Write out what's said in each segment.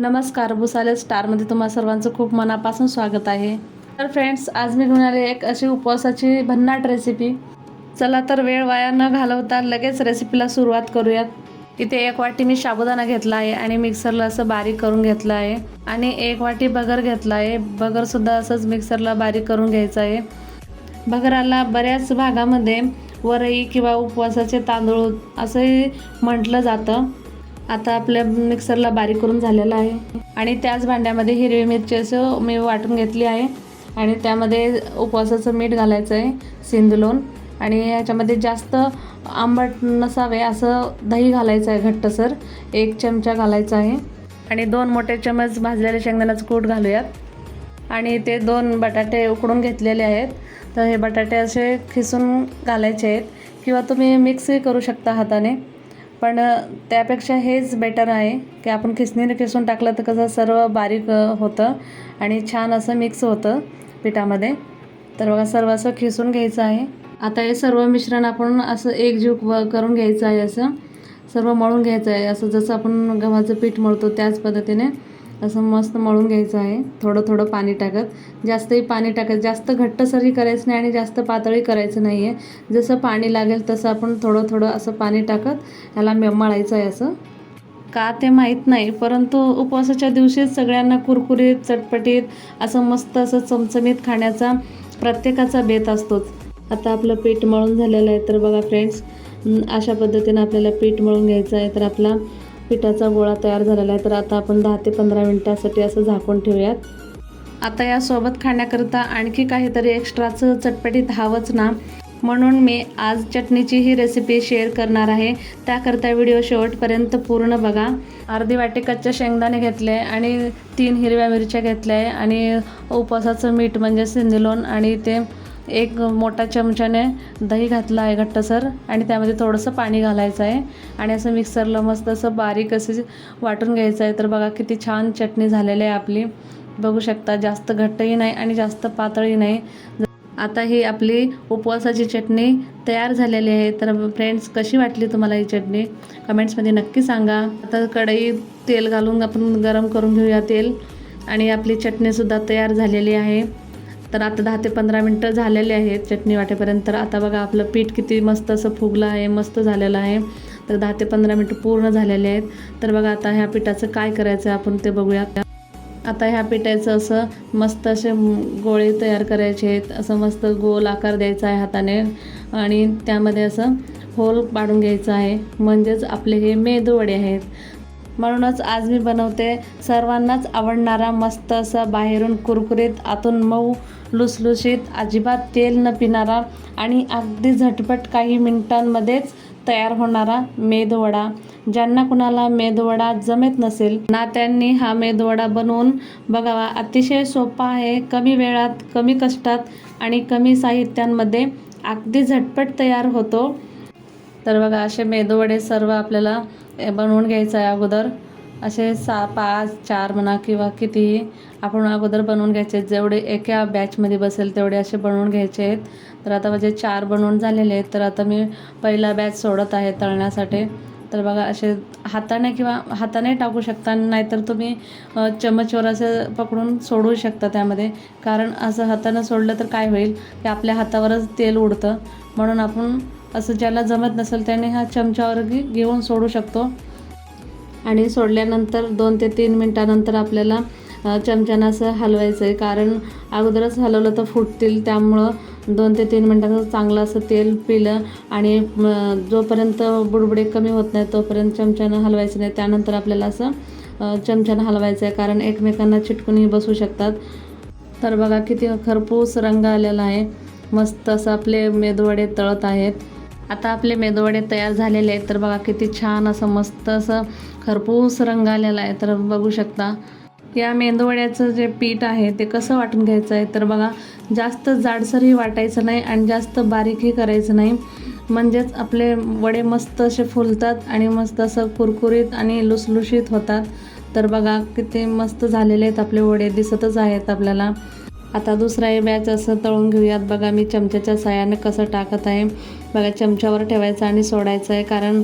नमस्कार भुसाले स्टारमध्ये तुम्हा सर्वांचं खूप मनापासून स्वागत आहे. तर फ्रेंड्स आज मी घेऊन आले एक अशी उपवासाची भन्नाट रेसिपी चला तर वेळ वाया न घालवता लगेच रेसिपीला सुरुवात करूयात. इथे एक वाटी मी साबुदाणा घेतला आहे आणि मिक्सरला असं बारीक करून घेतलं आहे. आणि एक वाटी बगर घेतला आहे. बगरसुद्धा असंच मिक्सरला बारीक करून घ्यायचं आहे. बगराला बऱ्याच भागामध्ये वरई किंवा उपवासाचे तांदूळ असंही म्हटलं जातं. आता आपल्या मिक्सरला बारीक करून झालेलं आहे. आणि त्याच भांड्यामध्ये हिरवी मिरची असं मी वाटून घेतली आहे. आणि त्यामध्ये उपवासाचं मीठ घालायचं आहे सिंदलोन आणि ह्याच्यामध्ये जास्त आंबट नसावे असं दही घालायचं आहे घट्टसर. एक चमचा घालायचा आहे. आणि दोन मोठे चमच भाजलेले शेंगदाण्याचं कूट घालूयात. आणि ते दोन बटाटे उकडून घेतलेले आहेत. तर हे बटाटे असे खिसून घालायचे आहेत. किंवा तुम्ही मिक्सही करू शकता हाताने. पण त्यापेक्षा हेच बेटर आहे की आपण खिसणीने खिसून टाकलं तर कसं सर्व बारीक होतं आणि छान असं मिक्स होतं पिठामध्ये. तर बघा सर्व असं खिसून घ्यायचं आहे. आता हे सर्व मिश्रण आपण असं एकजीव व- करून घ्यायचं आहे असं. सर्व मळून घ्यायचं आहे. असं जसं आपण गव्हाचं पीठ मळतो त्याच पद्धतीने. असं मस्त मळून घ्यायचं आहे. थोडं थोडं पाणी टाकत. जास्तही पाणी टाकत. जास्त घट्टसरही करायचं नाही आणि जास्त पातळी करायचं नाही आहे जसं पाणी लागेल तसं आपण थोडं थोडं असं पाणी टाकत ह्याला मळायचं आहे असं. का ते माहीत नाही. परंतु उपवासाच्या दिवशीच सगळ्यांना कुरकुरीत चटपटीत असं मस्त असं चमचमीत खाण्याचा प्रत्येकाचा बेत असतोच. आता आपलं पीठ मळून झालेलं आहे. तर बघा फ्रेंड्स अशा पद्धतीनं आपल्याला पीठ मळून घ्यायचं आहे. तर आपला पिठाचा गोळा तयार झालेला आहे तर आता आपण दहा ते पंधरा मिनटासाठी असं झाकून ठेवूयात. आता यासोबत खाण्याकरता आणखी काहीतरी एक्स्ट्राचं चटपटीत हवंच ना. म्हणून मी आज चटणीची ही रेसिपी शेअर करणार आहे. त्याकरता व्हिडिओ शेवटपर्यंत पूर्ण बघा. अर्धी वाटी कच्चे शेंगदाणे घेतले आणि तीन हिरव्या मिरच्या घेतल्या आहे. आणि उपवासाचं मीठ म्हणजे सिंधलोन आणि ते एक मोठा चमच्याने दही घातलं आहे घट्टसर आणि त्यामध्ये थोडंसं पाणी घालायचं आहे. आणि असं मिक्सरला मस्त असं बारीक असे वाटून घ्यायचं आहे. तर बघा किती छान चटणी झालेली आहे आपली. बघू शकता जास्त घट्टही नाही आणि जास्त पातळही नाही. आता ही आपली उपवासाची चटणी तयार झालेली आहे. तर फ्रेंड्स कशी वाटली तुम्हाला ही चटणी? कमेंट्समध्ये नक्की सांगा. आता कढई तेल घालून आपण गरम करून घेऊया तेल. आणि आपली चटणीसुद्धा तयार झालेली आहे. तर आता दहा ते पंधरा मिनटं झालेले आहेत. चटणी वाटेपर्यंत तर आता बघा आपलं पीठ किती मस्त असं फुगलं आहे मस्त झालेलं आहे. तर दहा ते पंधरा मिनटं पूर्ण झालेले आहेत. तर बघा आता ह्या पिठाचं काय करायचं आहे आपण ते बघूया आता ह्या पिठाचं असं मस्त असे गोळे तयार करायचे आहेत. असं मस्त गोल आकार द्यायचा आहे हाताने आणि त्यामध्ये असं होल पाडून घ्यायचं आहे. म्हणजेच आपले हे मेदूवडे आहेत. म्हणूनच आज मी बनवते सर्वांनाच आवडणारा मस्त असा बाहेरून कुरकुरीत आतून मऊ लुसलुशीत अजिबात तेल न पिणारा आणि अगदी झटपट काही मिनिटांमध्येच तयार होणारा मेदवडा. ज्यांना कुणाला मेदवडा जमेत नसेल ना त्यांनी हा मेदवडा बनवून बघावा. अतिशय सोपा आहे कमी वेळात कमी कष्टात आणि कमी साहित्यांमध्ये अगदी झटपट तयार होतो. तर बघा असे मेदूवडे सर्व आपल्याला ए, बनवून घ्यायचं आहे अगोदर. असे सा पाच चार म्हणा किंवा कितीही आपण अगोदर बनवून घ्यायचे. आहेत. जेवढे एका बॅचमध्ये बसेल तेवढे असे बनवून घ्यायचे आहेत. तर आता माझे चार बनवून झालेले आहेत. तर आता मी पहिला बॅच सोडत आहे तळण्यासाठी. तर बघा असे हाताने किंवा हाताने टाकू शकता नाहीतर तुम्ही चमचवर असं पकडून सोडू शकता त्यामध्ये. कारण असं हातानं सोडलं तर काय होईल? की आपल्या हातावरच तेल उडतं. म्हणून आपण असं ज्याला जमत नसेल त्याने हा चमच्यावर घेऊन सोडू शकतो. आणि सोडल्यानंतर दोन ते तीन मिनटानंतर आपल्याला चमच्यानं असं हलवायचं आहे कारण अगोदरच हलवलं तर फुटतील. त्यामुळं दोन ते तीन मिनटाचं चांगलं असं तेल पिलं आणि जोपर्यंत बुडबुडे कमी होत नाही तोपर्यंत चमच्यानं हलवायचं नाही. त्यानंतर आपल्याला असं चमच्यानं हलवायचं आहे कारण एकमेकांना चिटकूनही बसू शकतात. तर बघा किती खरपूस रंग आलेला आहे. मस्त असं आपले मेदवडे तळत आहेत. आता आपले मेदूवडे तयार झालेले आहेत तर बघा किती छान असं मस्त असं खरपूस रंग आलेला आहे. तर बघू शकता या मेंदूवड्याचं जे पीठ आहे ते कसं वाटून घ्यायचं आहे? तर बघा जास्त जाडसरही वाटायचं नाही आणि जास्त बारीकही करायचं नाही. म्हणजेच आपले वडे मस्त असे फुलतात आणि मस्त असं कुरकुरीत आणि लुसलुशीत होतात. तर बघा किती मस्त झालेले आहेत आपले वडे दिसतच आहेत आपल्याला. आता दुसरा हे बॅच असं तळून घेऊयात. बघा मी चमच्याच्या साह्याने कसं टाकत आहे. बघा चमच्यावर ठेवायचं आणि सोडायचं आहे कारण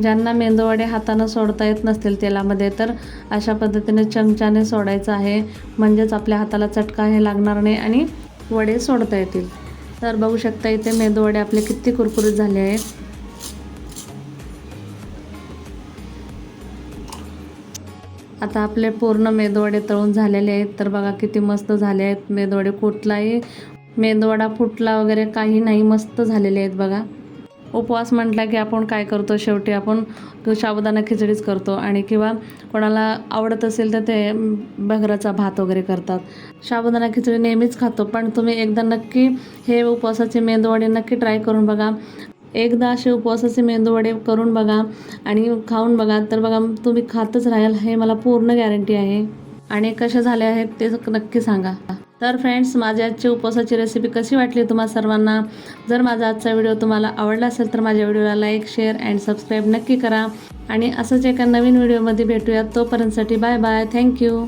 ज्यांना मेंदूवडे हातानं सोडता येत नसतील तेलामध्ये तर अशा पद्धतीने चमच्याने सोडायचं आहे. म्हणजेच आपल्या हाताला चटका हे लागणार नाही आणि वडे सोडता येतील. तर बघू शकता इथे मेंदूवडे आपले किती कुरकुरीत झाले आहेत. आता आपले पूर्ण मेदवडे तळून झालेले आहेत. तर बघा किती मस्त झाले आहेत मेदवडे. कुठलाही मेदवडा फुटला वगैरे काही नाही मस्त झालेले आहेत बघा. उपवास म्हटला की आपण काय करतो? शेवटी आपण साबुदाणा खिचडीच करतो आणि किंवा कोणाला आवडत असेल तर ते भगराचा भात वगैरे करतात. साबुदाणा खिचडी नेहमीच खातो पण तुम्ही एकदा नक्की हे उपवासाचे मेदवडे नक्की ट्राय करून बघा. एकदा असे उपवासाचे मेंदूवडे करून बघा आणि खाऊन बघा. तर बघा तुम्ही खातच राहाल हे मला पूर्ण गॅरंटी आहे. आणि कशा झाले आहेत ते नक्की सांगा. तर फ्रेंड्स माझ्या आजची उपवासाची रेसिपी कशी वाटली तुम्हाला सर्वांना? जर माझा आजचा व्हिडिओ तुम्हाला आवडला असेल तर माझ्या व्हिडिओला लाईक शेअर अँड सबस्क्राईब नक्की करा. आणि असंच एका नवीन व्हिडिओमध्ये भेटूयात तोपर्यंतसाठी बाय बाय थँक्यू